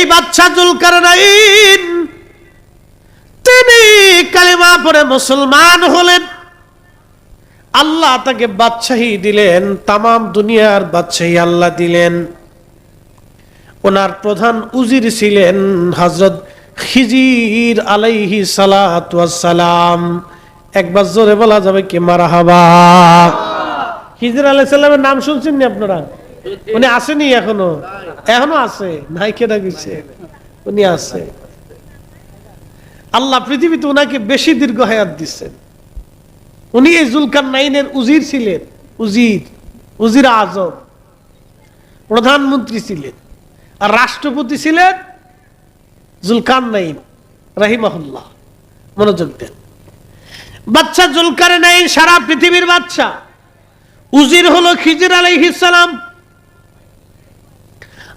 এই বাচ্চা জুলকার নাইন তিনি কালিমা পরে মুসলমান হলেন। আল্লাহ তাকে বাদশাহী দিলেন, তামাম দুনিয়ার বাদশাহী আল্লাহ দিলেন। ওনার প্রধান উজির ছিলেন হজরত খিজির আলাইহি সালাম একবার জোরে বলা যাবে কি, মারাহাবা। খিজির আলাইহিস সালামের নাম শুনছেন নি আপনারা? উনি আসেনি এখনও। এখনও আছে নাই কেনা গেছে উনি আছে। আল্লাহ পৃথিবীতে ওনাকে বেশি দীর্ঘ হায়াত দিচ্ছেন। উনি এই জুলকার নাইনের উজির ছিলেন, উজির উজির আজম। প্রধানমন্ত্রী ছিলেন, আর রাষ্ট্রপতি ছিলেন জুলকার নাইন রাহিমাহুল্লাহ। মনোযোগ দেন। বাচ্চা জুলকার নাইন সারা পৃথিবীর বাচ্চা উজির হলো খিজির আলাইহিসালাম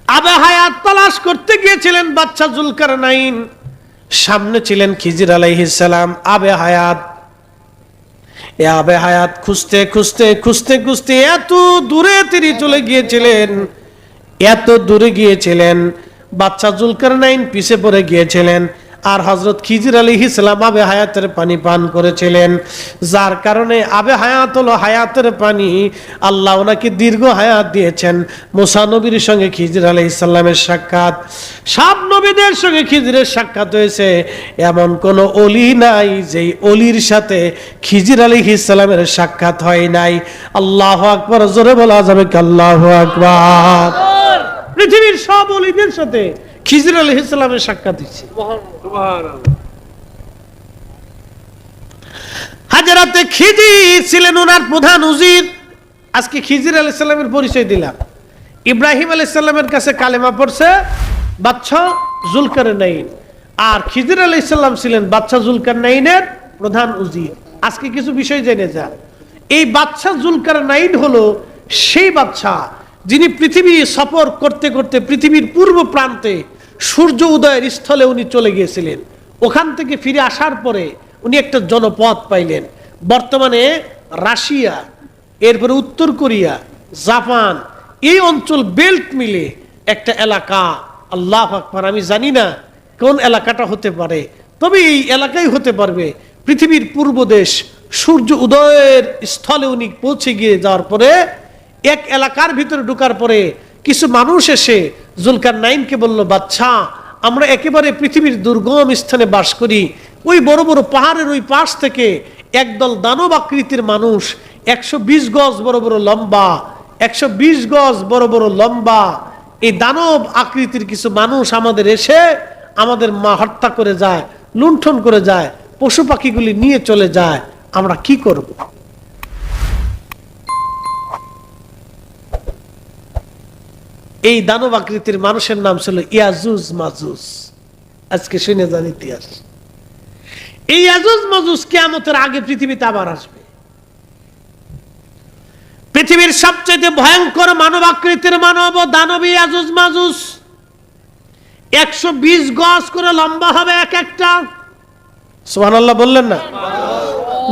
আবে হায়াত তালাশ করতে গিয়েছিলেন বাচ্চা জুলকার নাইন সামনে ছিলেন খিজির আলাইহিসালাম আবে হায়াত। এ আবে হায়াত খুঁজতে খুঁজতে খুঁজতে খুঁজতে এত দূরে তিনি চলে গিয়েছিলেন। এত দূরে গিয়েছিলেন। বাচ্চা জুলকার নাইন পিছে পড়ে গিয়েছিলেন। আর হজরত খিজির আলী ইসলাম আবে হায়াতের পানি পান করেছিলেন, যার কারণে আবে হায়াত হলো হায়াতের পানি আল্লাহ ওনাকে দীর্ঘ হায়াত দিয়েছেন। মুসানবীর সঙ্গে খিজির আলী ইসলামের সাক্ষাৎ, সব নবীদের সঙ্গে খিজিরের সাক্ষাৎ হয়েছে। এমন কোন অলি নাই যেই অলির সাথে খিজির আলী ইসলামের সাক্ষাৎ হয় নাই। আল্লাহ আকবর, জোরে বলা যাবে আল্লাহ আকবর। পৃথিবীর সব অলিদের সাথে খিজির আলী ইসলামের সাক্ষাৎ দিচ্ছে হাজারাতে খিজির ছিলেন ওনার প্রধান উজির। আজকে খিজির আলী সাল্লামের পরিচয় দিলাম। ইব্রাহিম আলী সাল্লামের কাছে কালেমা পড়ছে বাচ্চা জুলকার নাইন আর খিজির আলী সাল্লাম ছিলেন বাচ্চা জুলকার নাইনের প্রধান উজির। আজকে কিছু বিষয় জেনে যা এই বাচ্চা জুলকার নাইন হলো সেই বাচ্চা যিনি পৃথিবী সফর করতে করতে পৃথিবীর পূর্ব প্রান্তে সূর্য উদয়ের স্থলে উনি চলে গিয়েছিলেন। ওখান থেকে ফিরে আসার পরে উনি একটা জনপদ পাইলেন। বর্তমানে রাশিয়া, এরপরে উত্তর কোরিয়া, জাপান, এই অঞ্চল বেল্ট মিলে একটা এলাকা। আল্লাহ আকবার, আমি জানি না কোন এলাকাটা হতে পারে। তবে এই এলাকাই হতে পারবে। পৃথিবীর পূর্ব দেশ সূর্য উদয়ের স্থলে উনি পৌঁছে গিয়ে যাওয়ার পরে এক এলাকার ভিতরে ঢুকার পরে কিছু মানুষ এসে জুলকার নাইনকে বলল, বাচ্চা, আমরা একেবারে পৃথিবীর দুর্গম স্থানে বাস করি। ওই বড় বড় পাহাড়ের ওই পাশ থেকে একদল দানব আকৃতির মানুষ একশো বিশ গজ বড় বড় লম্বা, একশো বিশ গজ বড় বড় লম্বা, এই দানব আকৃতির কিছু মানুষ আমাদের এসে আমাদের মা হত্যা করে যায়, লুণ্ঠন করে যায়, পশু পাখিগুলি নিয়ে চলে যায়। আমরা কি করব? এই দানব আকৃতির মানুষের নাম ছিল ইয়াজুজ মাজুজ। আজকে শুনে যান ইতিহাস। এই ইয়াজুজ মাজুজ কেয়ামতের আগে পৃথিবীতে আবার আসবে। পৃথিবীর সবচেয়ে ভয়ঙ্কর মানব আকৃতির মানব ও দানবী ইয়াজুজ মাজুজ। একশো বিশ গজ করে লম্বা হবে এক একটা। সোহানাল্লাহ বললেন না?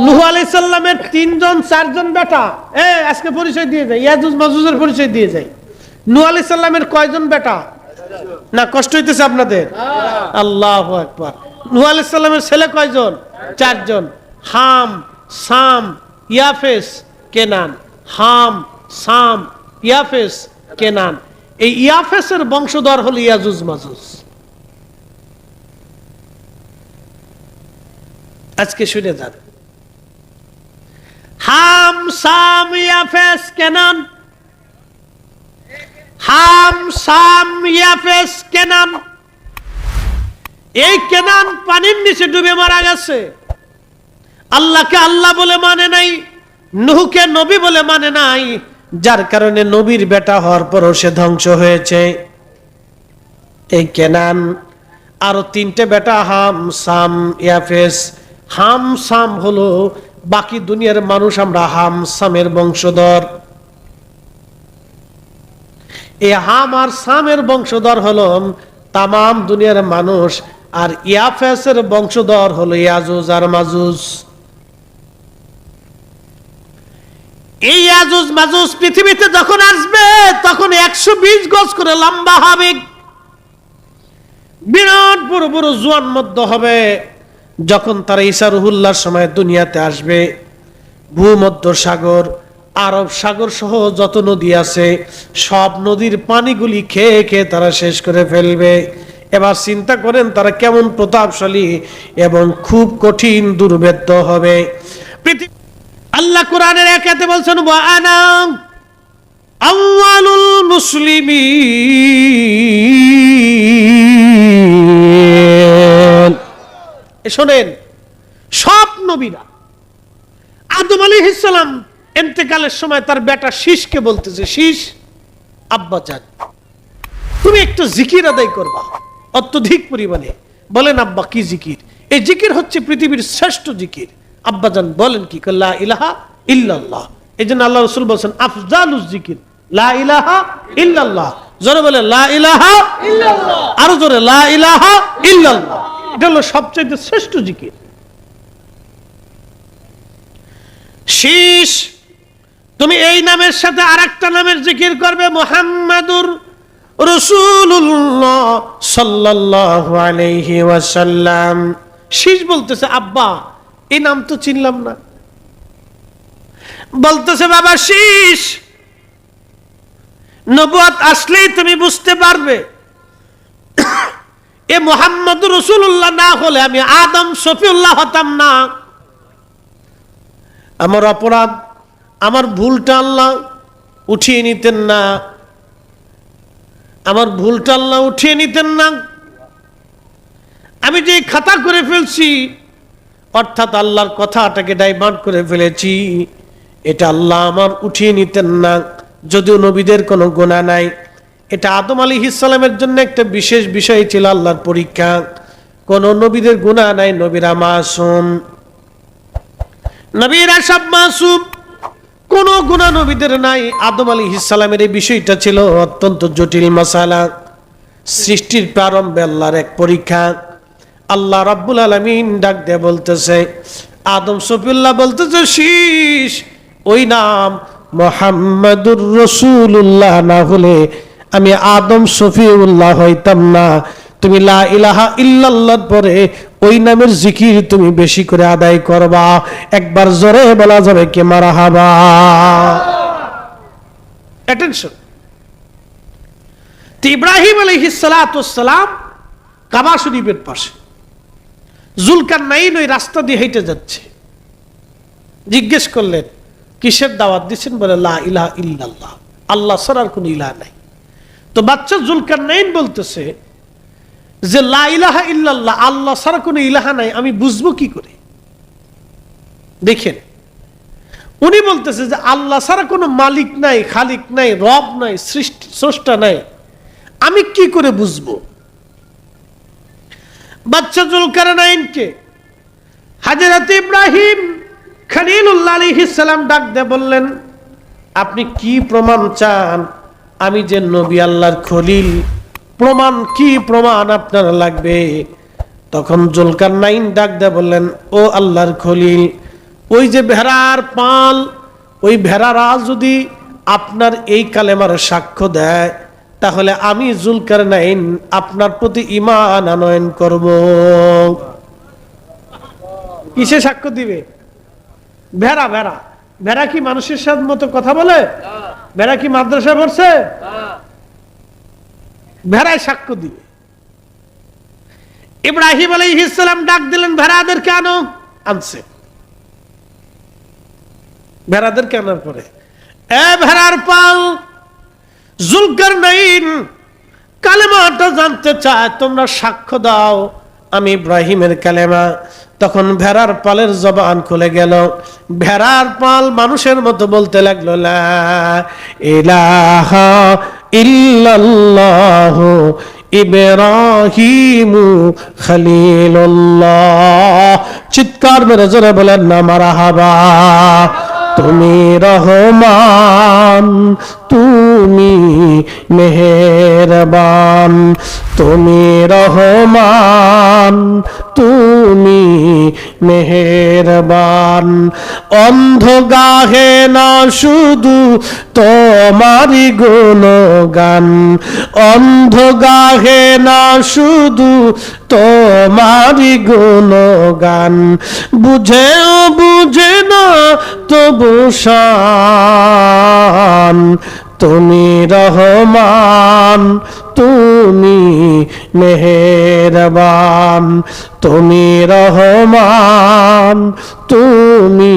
নুহ আলাই সাল্লামের তিনজন, চারজন বেটা। এ, আজকে পরিচয় দিয়ে যায় ইয়াজুজ মাজুজের পরিচয় দিয়ে যায় নু আলি সাল্লামের কয়জন বেটা? না কষ্ট হইতেছে আপনাদের। আল্লাহ একবার নু আলি সাল্লামের ছেলে কয়জন? চারজন। হাম সাম ইয়াফেস কেনান। হাম সাম ইয়াফেস কেনান। এই ইয়াফেসের বংশধর হল ইয়াজুজ মাজুজ। আজকে শুনে যান। হাম সাম ইয়াফেস কেনান হাম সাম ইয়াফেস কেনান এই কেনান পানির নিচে ডুবে মারা গেছে। আল্লাহকে আল্লাহ বলে মানে নাই, নুহুকে নবী বলে মানে নাই, যার কারণে নবীর বেটা হওয়ার পরও সে ধ্বংস হয়েছে। এই কেনান আরও তিনটে বেটা, হাম সাম ইয়াফেস। হাম সাম হলো বাকি দুনিয়ার মানুষ, আমরা হাম সামের বংশধর। এই হাম আর সামের বংশধর হলো তামাম দুনিয়ার মানুষ, আর ইয়াফেসের বংশধর হলো ইয়াজুজ আর মাজুজ। এই ইয়াজুজ মাজুজ পৃথিবীতে যখন আসবে, তখন একশো বিশ গজ করে লম্বা হবে। বিরাট বড় বড় জোয়ান মধ্য হবে, যখন তারা ঈসা রুহুল্লার সময় দুনিয়াতে আসবে। ভূমধ্য সাগর আরব সাগর সহ যত নদী আছে, সব নদীর পানিগুলি খেয়ে খেয়ে তারা শেষ করে ফেলবে। এবার চিন্তা করেন তারা কেমন প্রতাপশালী এবং খুব কঠিন দুর্ভেদ্য হবে। পৃথিবী আল্লাহ কোরআনের একাতে বলছেন মুসলিমিন। এ শোনেন, সব নবীরা আদম আলী ইসলাম এন্তেকালের সময় তার বেটা শীষকে বলতেছে, শীষ, আব্বা চান তুমি একটু জিকির আদায় করবা, অত্যধিক পরিমাণে। বলেন, আব্বা, কি জিকির? এই জিকির হচ্ছে পৃথিবীর শ্রেষ্ঠ জিকির। আব্বাজান বলেন কি? লা ইলাহা ইল্লাল্লাহ। এই জন্য আল্লাহ রসুল বলছেন আফজালুজ জিকির। লা ইলাহা ইল্লাল্লাহ। জোরে বলে লা ইলাহা ইল্লাল্লাহ। আরও জোরে, লা ইলাহা ইল্লাল্লাহ। এটা হলো সবচেয়ে শ্রেষ্ঠ জিকির। শীষ তুমি এই নামের সাথে আর একটা নামের জিকির করবে, মোহাম্মদুর রসুল্লাহ সাল্লাল্লাহু আলাইহি ওয়াসাল্লাম। শীষ বলতেছে, আব্বা, এই নাম তো চিনলাম না। বলতেছে, বাবা, শীষ, নবুয়াত আসলেই তুমি বুঝতে পারবে। এ মোহাম্মদ রসুল্লাহ না হলে আমি আদম শফিউল্লাহ হতাম না। আমার অপরাধ আমার ভুলটা আল্লাহ উঠিয়ে নিতেন না। আমার ভুলটা আল্লাহ উঠিয়ে নিতেন না। আমি যে খাতা করে ফেলছি, অর্থাৎ আল্লাহর কথাটাকে ডাইভার্ট করে ফেলেছি, এটা আল্লাহ আমার উঠিয়ে নিতেন না। যদিও নবীদের কোনো গুণা নাই। এটা আদম আলী ইসলামের জন্য একটা বিশেষ বিষয় ছিল আল্লাহর পরীক্ষা। কোন নবীদের গুণা নাই, নবীরা মাসুম নবীরা সব মাসুম। কোন গুণা নবীদের নাই। আদম আলী ইসলামের এই বিষয়টা ছিল অত্যন্ত জটিল মশালা। সৃষ্টির প্রারম্ভে আল্লাহর এক পরীক্ষা। আল্লাহ রাব্বুল আলমিন ডাক দিয়ে বলতেছে, আদম সফিউল্লাহ বলতেছে শীষ ওই নাম মোহাম্মদুর রসুল্লাহ না হলে আমি আদম সফিউল্লাহ হইতাম না। তুমি লা ইলাহা ইল্লাল্লাহর পরে ওই নামের জিকির তুমি বেশি করে আদায় করবা। একবার জোরে বলা যাবে কে মারা হাবা। ইব্রাহিম আলহিসালাম কাবা শরীফের পাশে জুলকার নাইন ওই রাস্তা দিয়ে হেঁটে যাচ্ছে। জিজ্ঞেস করলেন, কিসের দাওয়াত দিচ্ছেন? বলে ইল্লাল্লাহ। আল্লাহ ছাড়ার কোন ইলাহ নাই। তো বাচ্চা জুলকার নাইন বলতেছে যে লা ইলাহা ইল্লাল্লাহ, আল্লাহ ছাড়া কোনো ইলাহা নাই, আমি বুঝব কি করে? দেখেন, উনি বলতেছে যে আল্লাহ ছাড়া কোনো মালিক নাই, খালিক নাই, রব নাই, সৃষ্টি, স্রষ্টা নাই, আমি কি করে বুঝব? বাচ্চা জুলকার নাইনকে হাজরত ইব্রাহিম খালিলুল্লাহ আলাইহিসসালাম ডাক দিয়ে বললেন, আপনি কি প্রমাণ চান? আমি যে নবী আল্লাহর খলিল। প্রমাণ কি প্রমাণ আপনার লাগবে? তখন জুলকার নাইন ডাক দিয়ে বললেন ও আল্লাহর খলিল ওই যে ভেড়ার পাল ওই ভেড়ারা যদি আপনার এই কালেমার সাক্ষ্য দেয় তাহলে আমি জুলকার নাইন আপনার প্রতি ইমান আনয়ন করব। কিসে সাক্ষ্য দিবে? ভেড়া ভেড়া। ভেড়া কি মানুষের সাথে মতো কথা বলে? ভেড়া কি মাদ্রাসা পড়ছে? ভেড়ায় সাক্ষ্য দিবে। ইব্রাহিম আলী ইসলাম ডাক দিলেন, ভেড়াদেরকে আনো। আনছে। ভেড়াদেরকে আনার পরে, এ ভেড়ার পাল, জুলকার নাইন, কালেমাটা জানতে চায়, তোমরা সাক্ষ্য দাও। আমি ইব্রাহিমের কালেমা। তখন ভেড়ার পালের জবান খুলে গেল। ভেড়ার পাল মানুষের মতো বলতে লাগল, লা ইলাহা ইল্লাল্লাহ ইব্রাহিমু খলিলুল্লাহ। চিৎকার মেরে জোরে বলেন না মারাহাবা। তুমি রহমান তুমি মেহেরবান, তুমি রহমান, তুমি মেহেরবান। অন্ধ গাহে না শুধু তোমারি গুণগান, অন্ধ গাহে না শুধু তোমারি গুণগান। বুঝেও বুঝে না তবু শান তুমি রহমান, তুমি মেহেরবান। তুমি রহমান, তুমি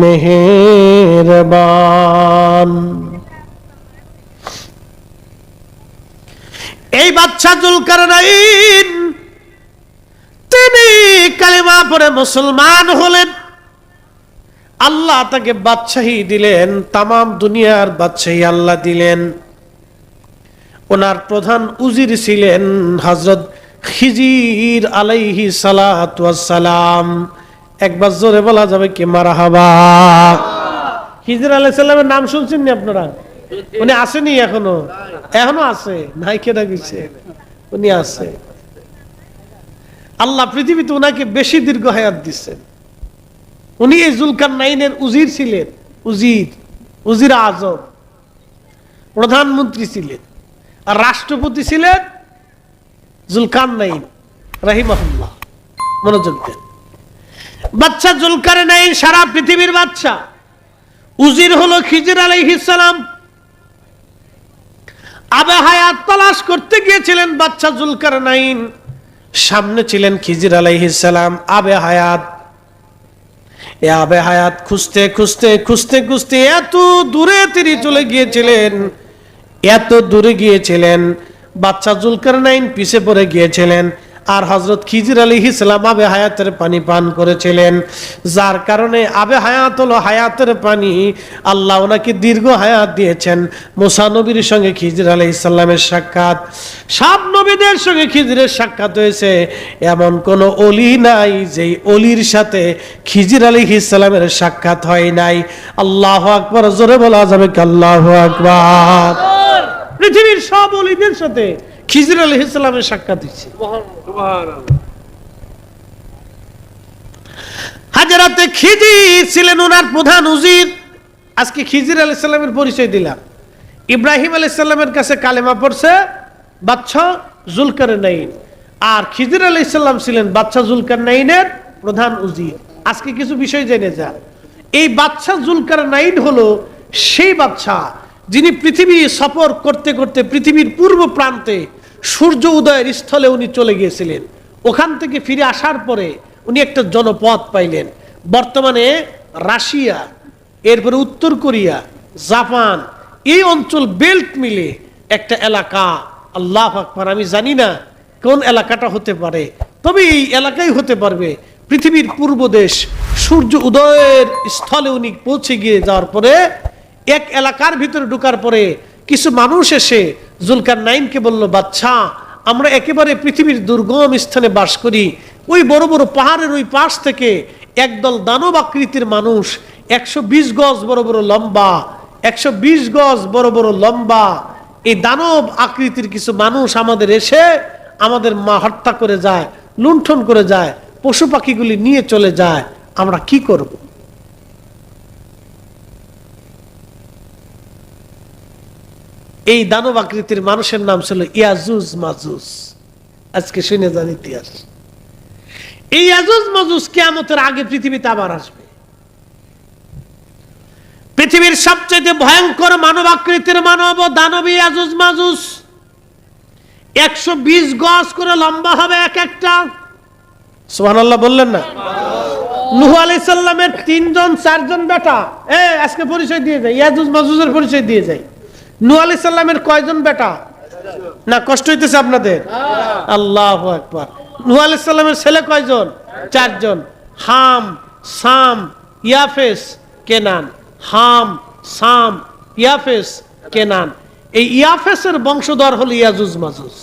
মেহেরবান। এই বাচ্চা জুলকার নাইন তিনি কালিমা পরে মুসলমান হলেন। আল্লাহ তাকে বাদশাহী দিলেন, তামাম দুনিয়ার বাদশাহী আল্লাহ দিলেন। ওনার প্রধান উজির ছিলেন হজরত খিজির আলাইহি সালাম একবার জোরে বলা যাবে কি মারাহাবা? খিজির আলাইহিস সালামের নাম শুনছেন আপনারা? উনি আসেনি এখনও? এখনও আছে। নাই কেনা গেছে উনি আছে। আল্লাহ পৃথিবীতে ওনাকে বেশি দীর্ঘ হায়াত দিচ্ছেন। উনি এই জুলকার নাইনের উজির ছিলেন, উজির উজির আজম। প্রধানমন্ত্রী ছিলেন, আর রাষ্ট্রপতি ছিলেন জুলকার নাইন রাহিমাহুল্লাহ। মনোযোগ দেন। বাচ্চা জুলকার নাইন সারা পৃথিবীর বাচ্চা। উজির হলো খিজির আলাইহিস সালাম আবে হায়াত তালাশ করতে গিয়েছিলেন বাচ্চা জুলকার নাইন সামনে ছিলেন খিজির আলাইহিস সালাম আবে হায়াত এ আবে হায়াত খুঁজতে খুঁজতে খুঁজতে খুঁজতে এত দূরে তিনি চলে গিয়েছিলেন। এত দূরে গিয়েছিলেন। বাচ্চা জুলকার নাইন পিছে পড়ে গিয়েছিলেন। আর হজরত খিজির আলী ইসলাম আবে হায়াতের পানি পান করেছিলেন। যার কারণে আবে হায়াত হলো হায়াতের পানি আল্লাহ ওনাকে দীর্ঘ হায়াত দিয়েছেন। মুসানবীর সঙ্গে খিজির আলী ইসলামের সাক্ষাৎ সব নবীদের সঙ্গে খিজিরের সাক্ষাৎ হয়েছে। এমন কোন অলি নাই যেই অলির সাথে খিজির আলী ইসলামের সাক্ষাৎ হয় নাই। আল্লাহ আকবর জোরে বলা যাবে আল্লাহ আকবর। পৃথিবীর সব অলিদের সাথে খিজির আলী ইসলামের সাক্ষাৎ হয়েছে। হাজারাতে খিজির ছিলেন ওনার প্রধান উজির। আজকে খিজির আলি সাল্লামের পরিচয় দিলাম। ইব্রাহিম আলি সাল্লামের কাছে কালেমা পড়ছে বাচ্চা জুলকার নাইন আর খিজির আলি সাল্লাম ছিলেন বাচ্চা জুলকার নাইনের প্রধান উজির। আজকে কিছু বিষয় জেনে যান। এই বাচ্চা জুলকার নাইন হলো সেই বাচ্চা যিনি পৃথিবী সফর করতে করতে পৃথিবীর পূর্ব প্রান্তে সূর্য উদয়ের স্থলে উনি চলে গিয়েছিলেন। ওখান থেকে ফিরে আসার পরে উনি একটা জনপথ পাইলেন। বর্তমানে রাশিয়া, এরপরে উত্তর কোরিয়া, জাপান, এই অঞ্চল বেল্ট মিলে একটা এলাকা। আল্লাহ আকবার আমি জানি না কোন এলাকাটা হতে পারে, তবে এই এলাকাই হতে পারবে। পৃথিবীর পূর্ব দেশ, সূর্য উদয়ের স্থলে উনি পৌঁছে গিয়ে যাওয়ার পরে এক এলাকার ভিতরে ঢোকার পরে কিছু মানুষ এসে জুলকার নাইনকে বলল, বাচ্চা, আমরা একেবারে পৃথিবীর দুর্গম স্থানে বাস করি। ওই বড় বড় পাহাড়ের ওই পাশ থেকে একদল দানব আকৃতির মানুষ একশো বিশ গজ বড় বড় লম্বা, একশো বিশ গজ বড় বড় লম্বা, এই দানব আকৃতির কিছু মানুষ আমাদের এসে আমাদের মা হত্যা করে যায়, লুণ্ঠন করে যায়, পশু পাখিগুলি নিয়ে চলে যায়। আমরা কি করব? এই দানব আকৃতির মানুষের নাম ছিল ইয়াজুজ মাজুজ। আজকে শুনে যান ইতিহাস। এই ইয়াজুজ মাজুজ কেয়ামতের আগে পৃথিবীতে আবার আসবে। পৃথিবীর সবচেয়ে ভয়ঙ্কর মানব আকৃতির মানব ও দানবী ইয়াজুজ মাজুজ। একশো বিশ গজ করে লম্বা হবে এক একটা। সোহান বললেন না? নুহু আলাইহিস সাল্লামের তিনজন, চারজন বেটা। এ, আজকে পরিচয় দিয়ে যায় ইয়াজুজ মাজুজের পরিচয় দিয়ে যায় নূহ আলাইহিস সাল্লামের কয়জন বেটা? না, কষ্ট হইতেছে আপনাদের? আল্লাহ একবার নূহ আলাইহিস সাল্লামের ছেলে কয়জন? চারজন। হাম, সাম, ইয়াফেস, কেনান। হাম, সাম, ইয়াফেস, কেনান। এই ইয়াফেসের বংশধর হল ইয়াজুজ মাজুজ।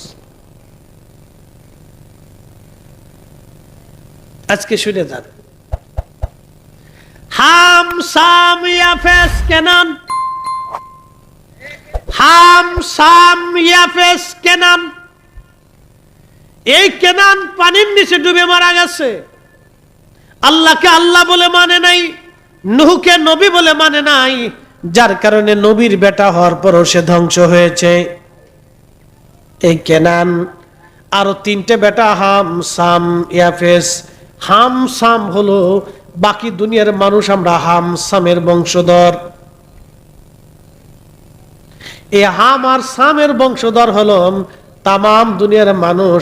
আজকে শুনে যান। হাম, সাম, ইয়াফেস, কেনান হাম সাম ইয়াফেস কেনান এই কেনান পানির নিচে ডুবে মারা গেছে। আল্লাহকে আল্লাহ বলে মানে নাই, নুহুকে নবী বলে মানে নাই, যার কারণে নবীর বেটা হওয়ার পরও সে ধ্বংস হয়েছে। এই কেনান, আরও তিনটে বেটা, হাম, সাম, ইয়াফেস। হাম, সাম হলো বাকি দুনিয়ার মানুষ, আমরা হাম, সামের বংশধর। এই হাম আর সামের বংশধর হলো তামাম দুনিয়ার মানুষ,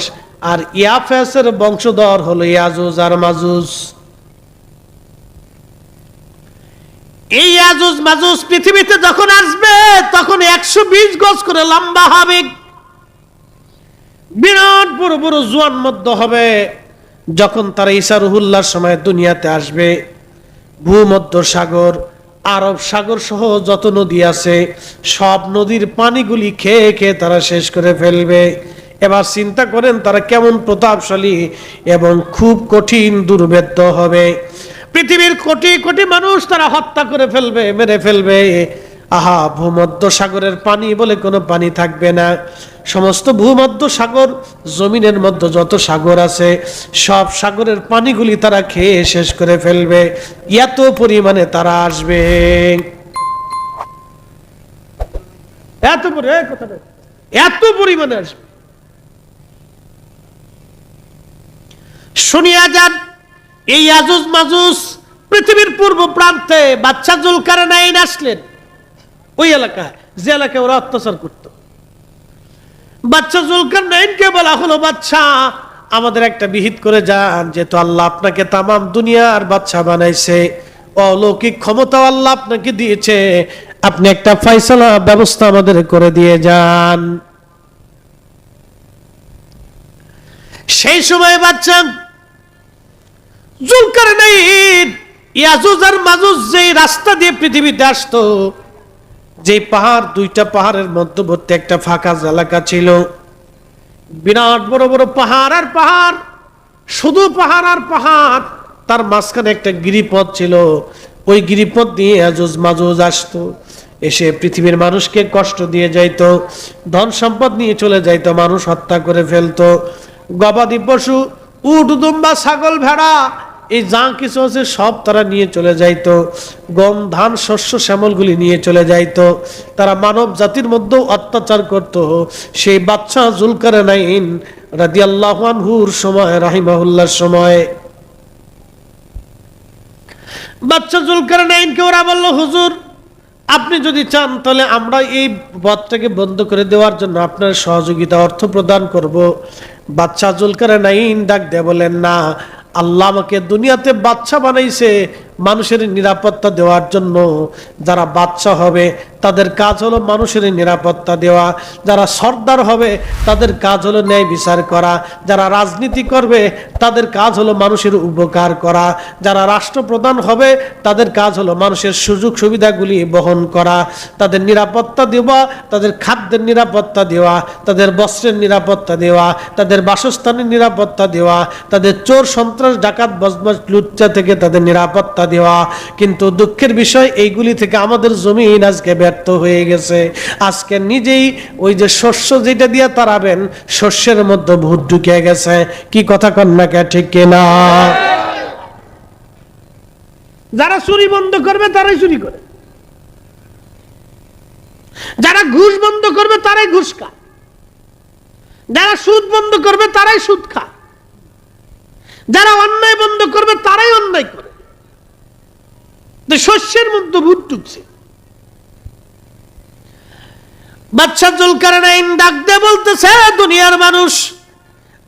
আর ইয়াফেসের বংশধর হলো ইয়াজুজ আর মাজুজ। এই ইয়াজুজ মাজুজ পৃথিবীতে যখন আসবে, তখন একশো বিশ গজ করে লম্বা হবে। বিরাট বড় বড় জোয়ান মধ্য হবে, যখন তারা ঈসা রুহুল্লার সময় দুনিয়াতে আসবে। ভূমধ্য সাগর আরব সাগর সহ যত নদী আছে, সব নদীর পানিগুলি খেয়ে খেয়ে তারা শেষ করে ফেলবে। এবার চিন্তা করেন তারা কেমন প্রতাপশালী এবং খুব কঠিন দুর্ভেদ্য হবে। পৃথিবীর কোটি কোটি মানুষ তারা হত্যা করে ফেলবে, মেরে ফেলবে। আহা ভূমধ্য সাগরের পানি বলে কোনো পানি থাকবে না। সমস্ত ভূমধ্য সাগর জমিনের মধ্যে যত সাগর আছে, সব সাগরের পানিগুলি তারা খেয়ে শেষ করে ফেলবে। এত পরিমাণে তারা আসবে। এত এত পরিমাণে আসবে। শুনিয়া যান, এই আজুজ মাজুজ পৃথিবীর পূর্ব প্রান্তে বাচ্চা জুলকার নাইন আসলেন। ওই এলাকায়, যে এলাকায় ওরা অত্যাচার করত। বাচ্চা জুলকার নাইনকে বলা হলো বাচ্চা আমাদের একটা বিহিত করে যান, যেহেতু আল্লাহ আপনাকে তামাম দুনিয়ার বাচ্চা বানাইছে। অলৌকিক ক্ষমতা আল্লাহ আপনাকে দিয়েছে। আপনি একটা ফয়সালা ব্যবস্থা আমাদের করে দিয়ে যান। সেই সময় বাচ্চা জুলকার নাইন ইয়াজুজ আর মাজুজ যেই রাস্তা দিয়ে পৃথিবীতে আসতো যে পাহাড়, দুইটা পাহাড়ের মধ্যবর্তী একটা ফাঁকা এলাকা ছিল। বিরাট বড় বড় পাহাড় আর পাহাড়, শুধু পাহাড় আর পাহাড়। তার মাঝখানে একটা গিরিপথ ছিল। ওই গিরিপথ দিয়ে আজুজ মাজুজ আসতো। এসে পৃথিবীর মানুষকে কষ্ট দিয়ে যাইত, ধন সম্পদ নিয়ে চলে যাইত, মানুষ হত্যা করে ফেলতো। গবাদি পশু, উট, দুম্বা, ছাগল, ভেড়া এই যা কিছু আছে সব তারা নিয়ে চলে যাইতো। গম, ধান, শস্য, শ্যামলগুলি নিয়ে চলে যাইতো। তারা মানব জাতির মধ্যেও অত্যাচার করত। সেই বাচ্চা জুলকার নাইন সময় রাহিমাহুল্লার সময়। বাচ্চা জুলকার নাইনকে ওরা হুজুর, আপনি যদি চান তাহলে আমরা এই পথটাকে বন্ধ করে দেওয়ার জন্য আপনার সহযোগিতা অর্থ প্রদান করব। বাচ্চা জুলকার নাইন ডাক দিয়ে বলেন, না আল্লাহ আমাকে দুনিয়াতে বাচ্চা বানাইছে মানুষের নিরাপত্তা দেওয়ার জন্য যারা বাচ্চা হবে, তাদের কাজ হলো মানুষের নিরাপত্তা দেওয়া। যারা সর্দার হবে, তাদের কাজ হলো ন্যায় বিচার করা। যারা রাজনীতি করবে, তাদের কাজ হলো মানুষের উপকার করা। যারা রাষ্ট্রপ্রধান হবে, তাদের কাজ হলো মানুষের সুযোগ সুবিধাগুলি বহন করা। তাদের নিরাপত্তা দেওয়া, তাদের খাদ্যের নিরাপত্তা দেওয়া, তাদের বস্ত্রের নিরাপত্তা দেওয়া, তাদের বাসস্থানের নিরাপত্তা দেওয়া, তাদের চোর সন্ত্রাস, ডাকাত বদমাস লুচ্চা থেকে তাদের নিরাপত্তা দেওয়া। কিন্তু দুঃখের বিষয় এইগুলি থেকে আমাদের জমিন আজকে ব্যর্থ হয়ে গেছে। আজকে নিজেই ওই যে শস্য যেটা দিয়ে তারাবেন, শস্যের মধ্যে ভূত ঢুকে গেছে। কি কথা কন্যাকে ঠিক কিনা যারা চুরি বন্ধ করবে, তারাই চুরি করে। যারা ঘুষ বন্ধ করবে, তারাই ঘুষ খায়। যারা সুদ বন্ধ করবে, তারাই সুদ খায়। যারা অন্যায় বন্ধ করবে, তারাই অন্যায় করে। শস্যের মধ্যে ভূত ঢুকছে। বাচ্চা জলকার নাইন ডাক দিয়ে বলতেছে দুনিয়ার মানুষ,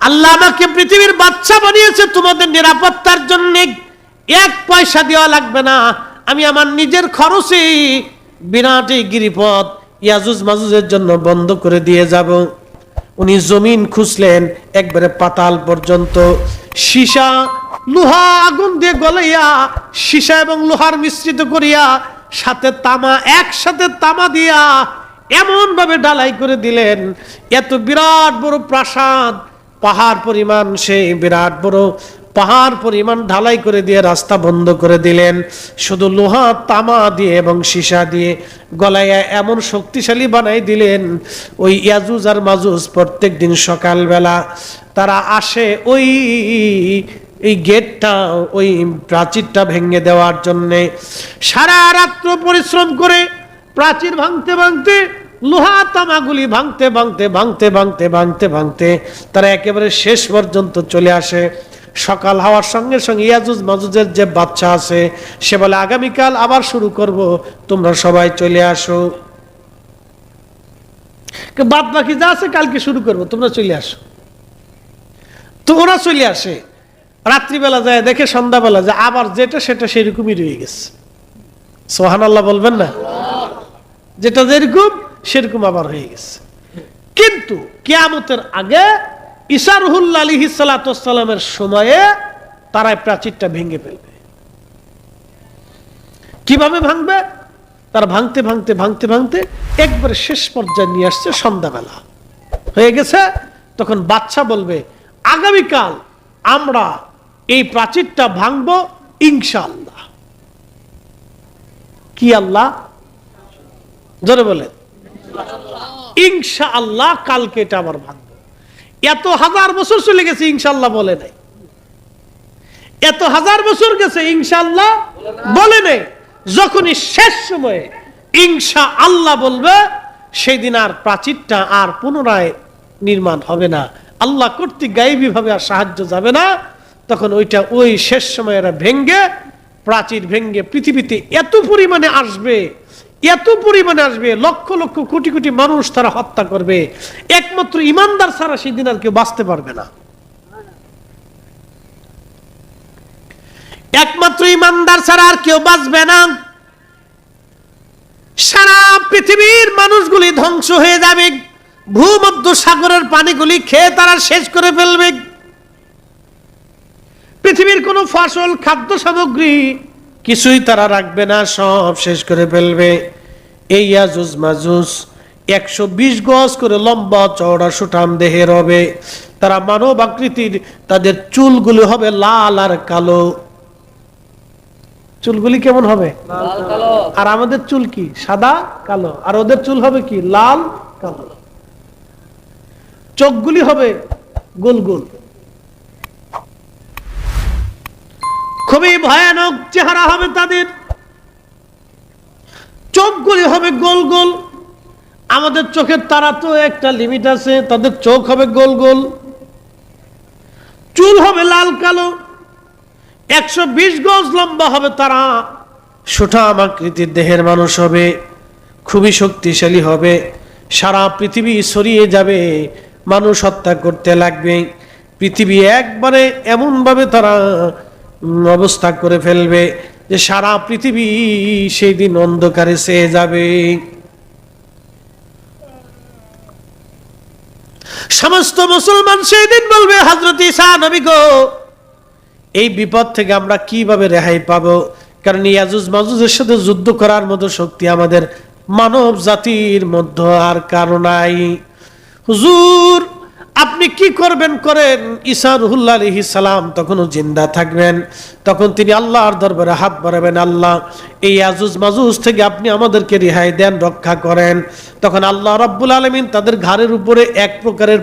আল্লাহ আমাকে পৃথিবীর বাচ্চা বানিয়েছে, তোমাদের নিরাপত্তার জন্য এক পয়সা দেওয়া লাগবে না। আমি আমার নিজের খরচে বিরাট এই গিরিপথ ইয়াজুজ মাজুজের জন্য বন্ধ করে দিয়ে যাব। উনি জমিন খুঁজলেন, একবারে পাতাল পর্যন্ত। সীসা লোহা আগুন দিয়ে গলাইয়া, সীসা এবং লোহার মিশ্রিত করিয়া, সাথে তামা, একসাথে তামা দিয়া এমন ভাবে ডালাই করে দিলেন। এত বিরাট বড় প্রাসাদ, পাহাড় পরিমাণ সেই বিরাট বড়। পাহাড় পরিমাণ ঢালাই করে দিয়ে রাস্তা বন্ধ করে দিলেন। শুধু লোহা, তামা দিয়ে এবং সীসা দিয়ে গলায় এমন শক্তিশালী বানাই দিলেন। ওই ইয়াজুজ আর মাজুজ প্রত্যেক দিন সকালবেলা তারা আসে ওই এই গেটটা, ওই প্রাচীরটা ভেঙে দেওয়ার জন্যে সারা রাত্র পরিশ্রম করে প্রাচীর ভাঙতে ভাঙতে, লোহা তামাগুলি ভাঙতে ভাঙতে ভাঙতে ভাঙতে ভাঙতে ভাঙতে তারা একেবারে শেষ পর্যন্ত চলে আসে। সকাল হওয়ার সঙ্গে সঙ্গে ইয়াজুজ মাজুজের যে বাচ্চা আছে, সে বলে, আগামীকাল আবার শুরু করব, তোমরা সবাই চলে আসো। বাদ বাকি যা আছে কালকে শুরু করব, তোমরা চলে আসো। তো ওরা চলে আসে। রাত্রিবেলা যায়, দেখে সন্ধ্যাবেলা যায়, আবার যেটা সেটা সেরকমই রয়ে গেছে। সোহান আল্লাহ বলবেন না? যেটা যেরকম, সেরকম আবার হয়ে গেছে। কিন্তু কিয়ামতের আগে ইসারহুল আলী সালাতামের সময়ে তারা প্রাচীরটা ভেঙে ফেলবে। কীভাবে ভাঙবে? তারা ভাঙতে ভাঙতে ভাঙতে ভাঙতে একবারে শেষ পর্যায়ে নিয়ে আসছে সন্ধ্যাবেলা। হয়ে গেছে, তখন বাচ্চা বলবে, আগামীকাল আমরা এই প্রাচীরটা ভাঙবো, ইনশাআল্লাহ। কি আল্লাহ? জোরে বলে ইনশা আল্লাহ কালকে এটা আবার ভাঙবো। এত হাজার বছর চলে গেছে ইনশাল্লাহ বলে নাই। এত হাজার বছর গেছে ইনশাল্লাহ বলে নেই। যখনই শেষ সময়ে ইনশা আল্লাহ বলবে সেই দিন আর প্রাচীরটা আর পুনরায় নির্মাণ হবে না। আল্লাহ কর্তৃক গাইবী ভাবে আর সাহায্য যাবে না। তখন ওইটা ওই শেষ সময় ভেঙ্গে, প্রাচীর ভেঙ্গে পৃথিবীতে এত পরিমাণে আসবে, এত পরিমাণে আসবে, লক্ষ লক্ষ কোটি কোটি মানুষ তারা হত্যা করবে। একমাত্র ইমানদার ছাড়া সেই দিন আর কেউ বাঁচতে পারবে না। একমাত্র ইমানদার ছাড়া আর কেউ বাঁচবে না। সারা পৃথিবীর মানুষগুলি ধ্বংস হয়ে যাবে। ভূমধ্য সাগরের পানিগুলি খেয়ে তারা শেষ করে ফেলবে। পৃথিবীর কোনো ফসল খাদ্য সামগ্রী কিছুই তারা রাখবে না সব শেষ করে ফেলবে। এই ইয়াজুজ মাজুজ একশো বিশ গজ করে লম্বা চওড়া সুঠাম দেহের হবে। তারা মানব আকৃতির তাদের চুলগুলি হবে লাল আর কালো। চুলগুলি কেমন হবে? আর আমাদের চুল কি? সাদা কালো? আর ওদের চুল হবে কি? লাল কালো। চোখগুলি হবে গোল গোল। খুবই ভয়ানক চেহারা হবে তাদের। চোখগুলি হবে গোল গোল। আমাদের চোখের তারা তো একটা লিমিট আছে, তাদের চোখ হবে গোল গোল। চুল হবে লাল কালো। একশো বিশ গজ লম্বা হবে তারা। সুঠাম আকৃতির দেহের মানুষ হবে, খুবই শক্তিশালী হবে। সারা পৃথিবী ছড়িয়ে যাবে, মানুষ হত্যা করতে লাগবে। পৃথিবী একবারে এমনভাবে তারা অবস্থা করে ফেলবে যে সারা পৃথিবী সেই দিন অন্ধকারে চেয়ে যাবে। সমস্ত মুসলমান সেই দিন বলবে হজরত ঈসা নবী গো, এই বিপদ থেকে আমরা কীভাবে রেহাই পাবো? কারণ ইয়াজুজ মাজুজের সাথে যুদ্ধ করার মতো শক্তি আমাদের মানব জাতির মধ্যে আর কারও নাই। হুজুর আপনি কি করবেন করেন? ঈসা রুহুল্লাহ আলহি সালাম তখনও জিন্দা থাকবেন। তখন তিনি আল্লাহর দরবারে হাত বাড়াবেন, আল্লাহ, এই আজুজ মাজুজ থেকে আপনি আমাদেরকে রেহাই দেন, রক্ষা করেন। তখন আল্লাহ রব্বুল আলমিন তাদের ঘাড়ের উপরে এক প্রকারের